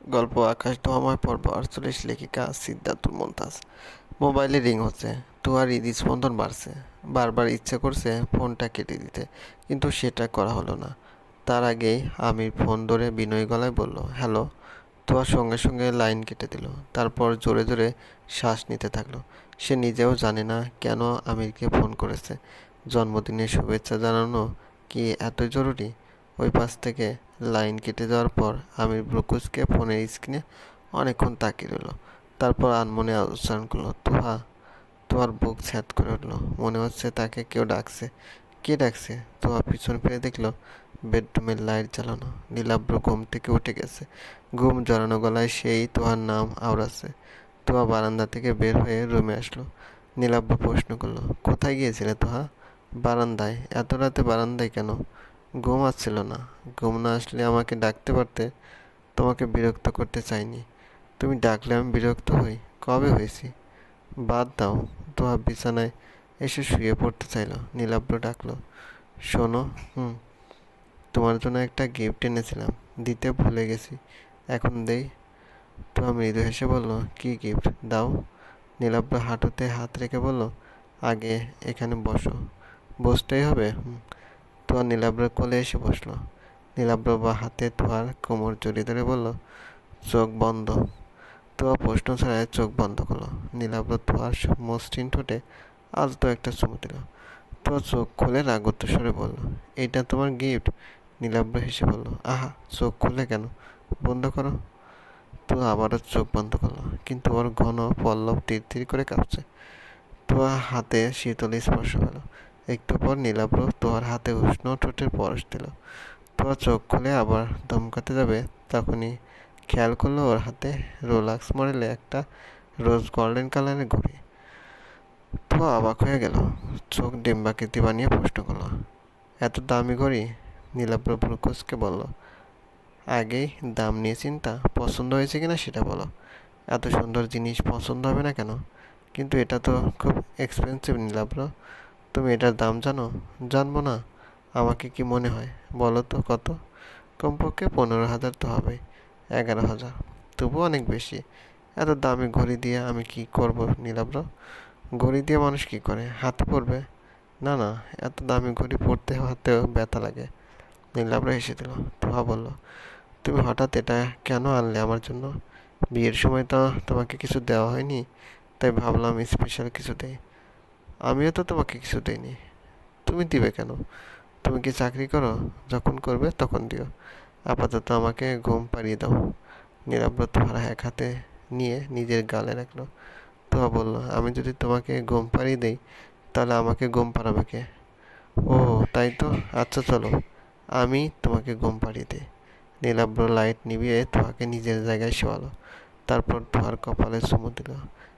গল্প আকাশ ধোয়াময় পর্ব আটচল্লিশ লেখিকা সিদ্ধাতুল মমতাজ। মোবাইলে রিং হচ্ছে তুয়ার হৃদস্পন্দন বাড়ছে। বারবার ইচ্ছে করছে ফোনটা কেটে দিতে, কিন্তু সেটা করা হলো না। তার আগেই আমির ফোন ধরে বিনয় গলায় বলল, হ্যালো। তুয়ার সঙ্গে সঙ্গে লাইন কেটে দিল, তারপর জোরে জোরে শ্বাস নিতে থাকল। সে নিজেও জানে না কেন আমিরকে ফোন করেছে। জন্মদিনের শুভেচ্ছা জানানো কি এতই জরুরি? ওই পাশ থেকে লাইন কেটে যাওয়ার পর আমির ব্রুকুসকে ফোনের স্ক্রিনে অনেকক্ষণ তাকিয়ে রইল। তারপর আনমনে উচ্চারণ করল, তুহা, তোহার বুক ছ্যাদ করে উঠল। মনে হচ্ছে তাকে কেউ ডাকছে। কে ডাকছে? তোহা পিছন ফিরে দেখল, বেডরুমের লাইট জ্বালানো। নীলাব্র ঘুম থেকে উঠে গেছে। ঘুম জড়ানো গলায় সেই তোহার নাম আওড়াচ্ছে তোহা বারান্দা থেকে বের হয়ে রুমে আসলো। নীলাব্র প্রশ্ন করল, কোথায় গিয়েছিলে তোহা? বারান্দায়? এত রাতে বারান্দায় কেন? ঘুম আসছিল না। ঘুম না আসলে আমাকে ডাকতে পারতে তোমাকে বিরক্ত করতে চাইনি। তুমি ডাকলে আমি বিরক্ত হই। কবে হয়েছি? বাদ দাও। তোয়া বিছানায় এসে শুয়ে পড়তে চাইলো। নীলাব্র ডাকলো, শোনো, হুম, তোমার জন্য একটা গিফট এনেছিলাম। দিতে ভুলে গেছি। এখন দেই? তো মৃদু হেসে বলল, কি গিফট দাও। নীলাব্র হাঁটুতে হাত রেখে বলল, আগে এখানে বসো। বসতেই হবে? হুম। তোয়া নীলাব্রের কোলে এসে বসল। নীলাব্র বা হাতে তোয়ার কোমর জড়িয়ে ধরে বলল, চোখ বন্ধ। তোয়া প্রশ্ন ছাড়াই চোখ বন্ধ করল। নীলাব্র তোয়ার মসৃণ ঠোঁটে আলতো একটা চুমু দিল। তো চোখ খুলে রাগত্ব স্বরে বলল এইটা তোমার গিফট? নীলাব্র হেসে বলল, আহা, চোখ খুলে কেন? বন্ধ করো। তো আবারও চোখ বন্ধ করল, কিন্তু ওর ঘন পল্লব তীর তীর করে কাঁপছে। তোয়া হাতে শীতল স্পর্শ পেল। একটু পর নীলাব্র তোয়ার হাতে উষ্ণ ঠোঁটের পরশ দিল। তোয়া চোখ খুলে আবার দমকাতে যাবে তখনই খেয়াল করল ওর হাতে রোলাক্স মডেলে একটা রোজ গোল্ডেন কালারের ঘড়ি। তো অবাক হয়ে গেল। চোখ ডিম্বাকৃতি বানিয়ে প্রশ্ন করল, এত দামি ঘড়ি? নীলাব্র ব্রুকোসকে বলল, আগেই দাম নিয়ে চিন্তা। পছন্দ হয়েছে কিনা সেটা বলো। এত সুন্দর জিনিস পছন্দ হবে না কেন? কিন্তু এটা তো খুব এক্সপেন্সিভ নীলাব্র তুমি এটার দাম জানো? জানব না। আমাকে কি মনে হয়? বলো তো, কত? কমপক্ষে পনেরো হাজার তো হবে এগারো হাজার। তবুও অনেক বেশি। এত দামি ঘড়ি দিয়ে আমি কি করব নীলাব্র ঘড়ি দিয়ে মানুষ কি করে? হাতে পড়বে? না না, এত দামি ঘড়ি পড়তে হাতেও ব্যথা লাগে। নীলাব্র হেসে দিল। তোহা বলল, তুমি হঠাৎ এটা কেন আনলে আমার জন্য? বিয়ের সময় তো তোমাকে কিছু দেওয়া হয়নি, তাই ভাবলাম স্পেশাল কিছু দেই। আমিও তো তোমাকে কিছু দেইনি। তুমি দিবে কেন? তুমি কি চাকরি করো? যখন করবে তখন দিও। আপাতত আমাকে ঘুম পাড়িয়ে দাও। নীলাব্র তোমার এক হাতে নিয়ে নিজের গালে রাখল। তোয়া বলল, আমি যদি তোমাকে ঘুম পাড়িয়ে দিই, তাহলে আমাকে ঘুম পাড়াবে কে? ও, তাই তো? আচ্ছা চলো। আমি তোমাকে ঘুম পাড়িয়ে দিই। নীলাব্র লাইট নিভিয়ে তোয়াকে নিজের জায়গায় শোয়ালো। তারপর তোয়ার কপালে চুমু দিল।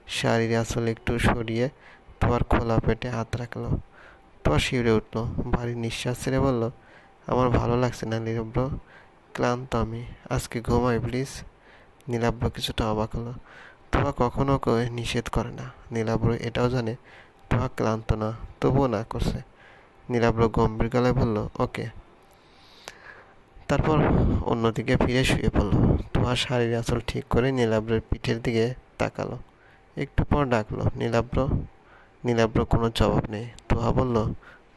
শাড়ির আঁচল একটু সরিয়ে তোয়ার খোলা পেটে হাত রাখল। তোয়া শিউরে উঠল। ভারী নিঃশ্বাস ছেড়ে বলল, আমার ভালো লাগছে না নীলাব্র ক্লান্ত আমি। আজকে ঘুমাই প্লিজ নীলাব্র কিছুটা অবাক হলো। তোয়া কখনো নিষেধ করে না। নীলাব্র এটাও জানে তোয়া ক্লান্ত না, তবুও না করছে। নীলাব্র গম্ভীর গলায় বলল, ওকে। তারপর অন্যদিকে ফিরে শুয়ে পড়ল। তোয়া শাড়ির আঁচল ঠিক করে নীলাব্রের পিঠের দিকে তাকালো। একটু পর ডাকলো নীলাব্র নীলাব্র কোনো জবাব নেই। তোহা বলল,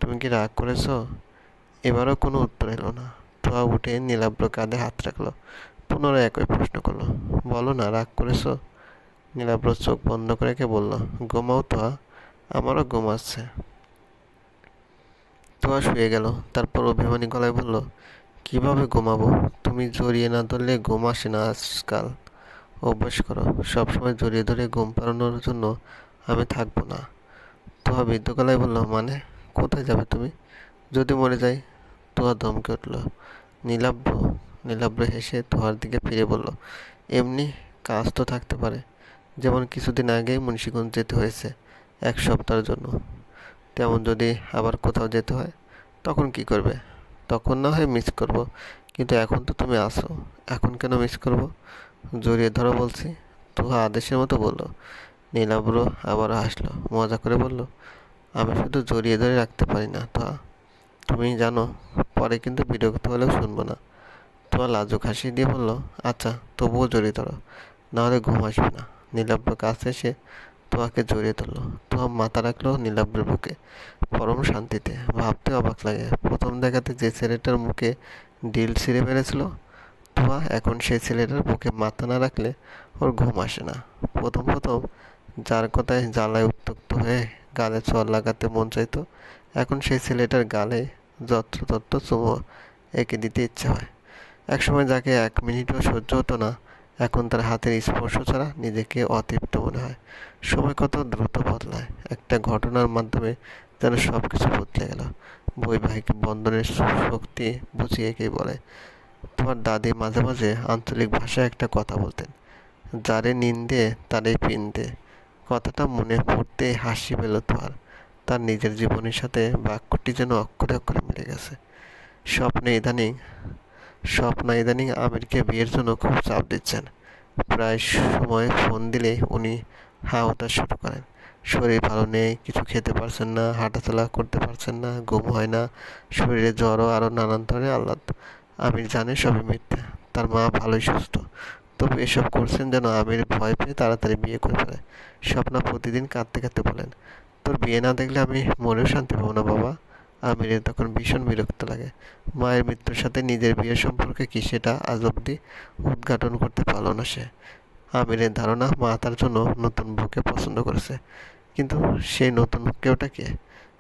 তুমি কি রাগ করেছ? এবারও কোনো উত্তর এলো না। তোহা উঠে নীলাব্র কাঁধে হাত রাখল, পুনরায় একই প্রশ্ন করল, বলো না, রাগ করেছ? নীলাব্র চোখ বন্ধ করে রেখে বলল, ঘুমাও তোহা আমারও ঘুম আসছে তোহা শুয়ে গেল, তারপর অভিমানী গলায় বলল, কীভাবে ঘুমাবো? তুমি জড়িয়ে না ধরলে ঘুম আসে না আজকাল। অভ্যাস করো, সবসময় জড়িয়ে ধরে ঘুম পাড়ানোর জন্য আমি থাকব না। তোহা বৃদ্ধ গলায় বলল মানে? কোথায় যাবে তুমি? যদি মরে যাই, তোহা ধমকে উঠল। নীলাব্র নীলাব্র হেসে তোহার দিকে ফিরে বলল, এমনি কাজ তো থাকতে পারে, যেমন কিছুদিন আগেই মুন্সিগঞ্জ যেতে হয়েছে, এক সপ্তাহের জন্য। তেমন যদি আবার কোথাও যেতে হয়, তখন কি করবে? তখন না হয় মিস করব, কিন্তু এখন তো তুমি আসো এখন কেন মিস করব? জড়িয়ে ধরো বলছি, তোহা আদেশের মতো বলল। নীলাব্র আবার হাসলো, মজা করে বলল, আমি শুধু জড়িয়ে ধরে রাখতে পারি না তা তুমি জানো, পরে কিন্তু বিরক্ত হলেও শুনব না। তো তোয়া লাজুক হাসি দিয়ে বলল আচ্ছা তবুও জড়িয়ে ধরো, নাহলে ঘুম আসবে না। নীলাব্র কাছে এসে তোয়াকে জড়িয়ে ধরলো তোয়া মাথা রাখল নীলাব্রের বুকে। পরম শান্তিতে, ভাবতে অবাক লাগে, প্রথম দেখাতে যে ছেলেটার মুখে ডিল ছিঁড়ে মেরেছিল তোয়া এখন সেই ছেলেটার বুকে মাথা না রাখলে ওর ঘুম আসে না। প্রথম প্রথম যার কথায় জ্বালায় উত্তক্ত হয়ে গালে চর লাগাতে মন চাইতো, এখন সেই ছেলেটার গালে যত্রতত্র চুমো এঁকে দিতে ইচ্ছে হয়। একসময় যাকে এক মিনিটও সহ্য হতো না, এখন তার হাতের স্পর্শ ছাড়া নিজেকে অতৃপ্ত মনে হয়। সময় কত দ্রুত বদলায়, একটা ঘটনার মাধ্যমে যেন সব কিছু বদলে গেল। বৈবাহিক বন্ধনের শক্তি বুঝিয়ে কে বলে। তোমার দাদি মাঝে মাঝে আঞ্চলিক ভাষায় একটা কথা বলতেন, যারে নিন্দে, তারে পিন্দে কথাটা মনে পড়তেই হাসি পেল তোমার। তার নিজের জীবনের সাথে বাক্যটি যেন অক্ষরে অক্ষরে মিলে গেছে। স্বপ্নে ইদানিং, স্বপ্ন ইদানিং আমিরকে বিয়ের জন্য খুব চাপ দিচ্ছেন। প্রায় সময় ফোন দিলে উনি হা শুরু করেন। শরীর ভালো নেই, কিছু খেতে পারছেন না, হাঁটাচলা করতে পারছেন না, ঘুম হয় না, শরীরে জ্বরও আরও নানান ধরনের আহ্লাদ আমির জানে সবই মিথ্যা। তার মা ভালোই সুস্থ। তবু এসব করছেন যেন আমির ভয় পেয়ে তাড়াতাড়ি বিয়ে করে ফেলে। স্বপ্না প্রতিদিন কাঁদতে কাঁদতে বলেন, তোর বিয়ে না দেখলে আমি মনেও শান্তি পাবো না বাবা। আমিরের তখন ভীষণ বিরক্ত লাগে। মায়ের মৃত্যুর সাথে নিজের বিয়ের সম্পর্কে কি সেটা আজ অব্দি উদ্ঘাটন করতে পারল না সে। আমিরের ধারণা, মা তার জন্য নতুন বউকে পছন্দ করেছে। কিন্তু সেই নতুন কেউটা কে?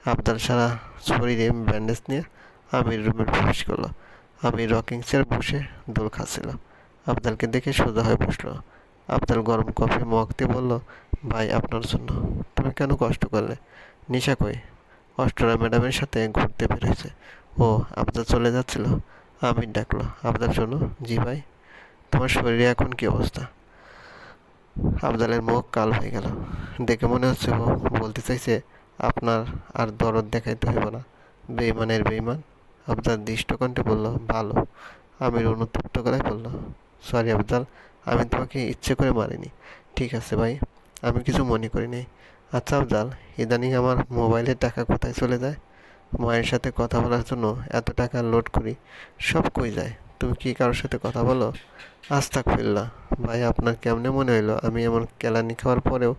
আবদার সারা শরীরে ব্যান্ডেজ নিয়ে আমির রুমে প্রবেশ করল। আমির রকিং চেয়ার বসে দোল খাচ্ছিল। আবদালকে দেখে সোজা হয়ে বসল। আবদাল গরম কফি মগ দিয়ে বলল, ভাই, আপনার জন্য। তুমি কেন কষ্ট করলে? নিশা কই? অষ্টরা ম্যাডামের সাথে ঘুরতে বেরোয়েছে ও আবদাল চলে যাচ্ছিল? আমির ডাকলো আবদাল শোনো। জি, ভাই। তোমার শরীরে এখন কি অবস্থা? আবদালের মুখ কাল হয়ে গেল। দেখে মনে হচ্ছে ও বলতে চাইছে, আপনার আর দরদ দেখাইতে হইব না। বেইমানের বেইমান আবদাল দৃষ্টকণ্ঠে বলল, ভালো। আমির অনুতপ্ত করাই বলল সরি আবদাল আমি তোমাকে ইচ্ছে করে মারিনি। ঠিক আছে ভাই, আমি কিছু মনে করিনি। আচ্ছা আফজাল ইদানিং আমার মোবাইলের টাকা কোথায় চলে যায়? মায়ের সাথে কথা বলার জন্য এত টাকা লোড করি, সব কই যায়? তুমি কি কারোর সাথে কথা বলো? আজ থাক ফিরলা ভাই, আপনার কেমনে মনে হইল আমি এমন কেলানি খাওয়ার পরেও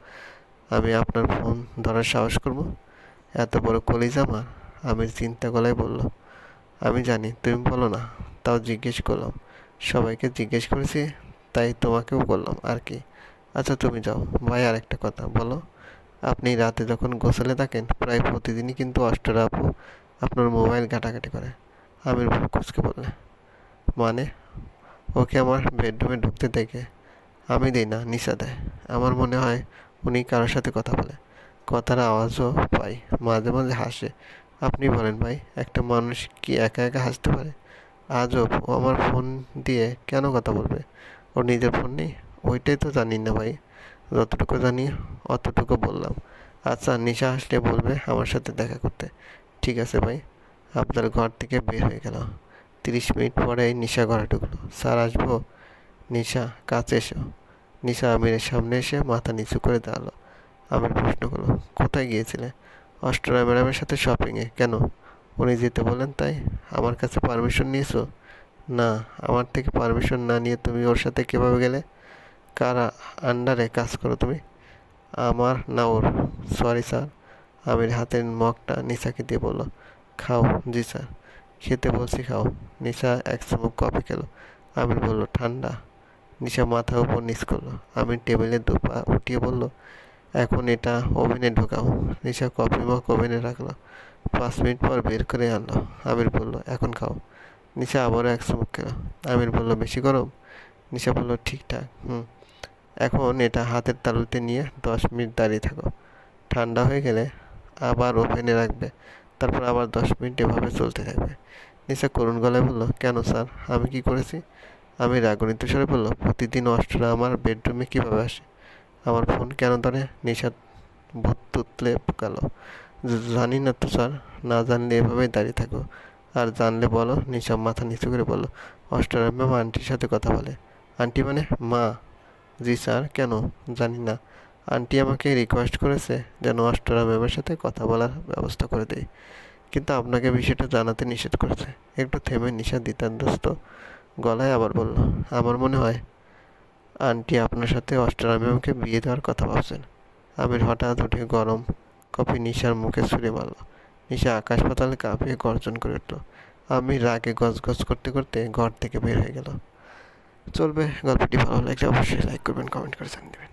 আমি আপনার ফোন ধরার সাহস করব? এত বড় কলিজ আমার আমি চিন্তা গলায় বলল। আমি জানি, তুমি বলো না, তাও জিজ্ঞেস করলাম। সবাইকে জিজ্ঞেস করেছি, তাই তোমাকেও বললাম আর কি। আচ্ছা তুমি যাও। ভাই আর একটা কথা বলো। আপনি রাতে যখন গোসলে থাকেন, প্রায় প্রতিদিনই কিন্তু অষ্টরা আপু আপনার মোবাইল ঘাটাঘাটি করে। আমির কুচকে বললে মানে? ওকে আমার বেডরুমে ঢুকতে দেখে আমি দিই না, নিশা দেয়। আমার মনে হয় উনি কারোর সাথে কথা বলে। কথার আওয়াজও পাই, মাঝে মাঝে হাসে। আপনি বলেন, ভাই, একটা মানুষ কি একা একা হাসতে পারে? আজব ও আমার ফোন দিয়ে কেন কথা বলবে? ওর নিজের ফোন নেই? ওইটাই তো জানি না ভাই। যতটুকু জানি, অতটুকু বললাম। আচ্ছা নিশা আসলে বলবে আমার সাথে দেখা করতে। ঠিক আছে ভাই। আপনার ঘর থেকে বের হয়ে গেল। তিরিশ মিনিট পরেই নিশা ঘরে ঢুকলো। স্যার, আসব? নিশা, কাছে এসো। নিশা আমিরের সামনে এসে মাথা নিচু করে দাঁড়াল। আমির প্রশ্ন করল, কোথায় গিয়েছিলে? অষ্টরা ম্যাডামের সাথে শপিংয়ে কেন? উনি যেতে বলেন, তাই আমার কাছে পারমিশন নিয়েছো? না, আমার থেকে পারমিশন না নিয়ে তুমি ওর সাথে কীভাবে গেলে? কারা আন্ডারে কাজ করো তুমি? আমার না ওর। সরি স্যার আমির হাতের মগটা নিশাকে দিয়ে বলল, খাও, জি স্যার খেতে বলছি, খাও। নিশা এক চুমুক কফি খেলো। আমির বলল, ঠান্ডা। নিশা মাথা উপর নিচ করল। আমির টেবিলে দুপা উঠিয়ে বলল, এখন এটা ওভেনে ঢোকাও। নিশা কফি মগ ওভেনে রাখল। পাঁচ মিনিট পর বের করে আনলো। আমির বলল, এখন খাও। নিশা আবারও এক চুমুক খেলো। আমির বলল, বেশি গরম? নিশা বলল ঠিকঠাক হুম। এখন এটা হাতের তালুতে নিয়ে দশ মিনিট দাঁড়িয়ে থাকো। ঠান্ডা হয়ে গেলে আবার ওভেনে রাখবে। তারপর আবার দশ মিনিট এভাবে চলতে থাকবে। নিশা করুণ গলায় বলল, কেন স্যার? আমি কি করেছি? আমি রাগণিত স্বরে বলল, প্রতিদিন অষ্টরা আমার বেডরুমে কীভাবে আসে? আমার ফোন কেন ধরে? নিশা ভূত তুতলে পোকালো জানি না তো স্যার, না জানলে এভাবেই দাঁড়িয়ে থাকো। আর জানলে বলো নিশা মাথা নিচু করে বলো অষ্টরা ম্যাম আন্টির সাথে কথা বলে। আন্টি মানে? মা। জি স্যার, কেন? জানি না। আন্টি আমাকে রিকোয়েস্ট করেছে যেন অষ্টরা ম্যামের সাথে কথা বলার ব্যবস্থা করে দেয় কিন্তু আপনাকে বিষয়টা জানাতে নিষেধ করেছে। একটু থেমে নিশা দ্বিতান্তস্ত গলায় আবার বলল, আমার মনে হয় আন্টি আপনার সাথে অষ্টরামে আমাকে বিয়ে দেওয়ার কথা ভাবছেন। আমির হঠাৎ উঠে গরম কফি নিশার মুখে ছুঁড়ে মারল। নিশা আকাশ পাতাল কাঁপিয়ে গর্জন করে উঠল। আমি রাগে গজগজ করতে করতে ঘর থেকে বের হয়ে গেল চলবে, গল্পটি ভালো লাগছে অবশ্যই লাইক করবেন কমেন্ট করে জানিয়ে দেবেন।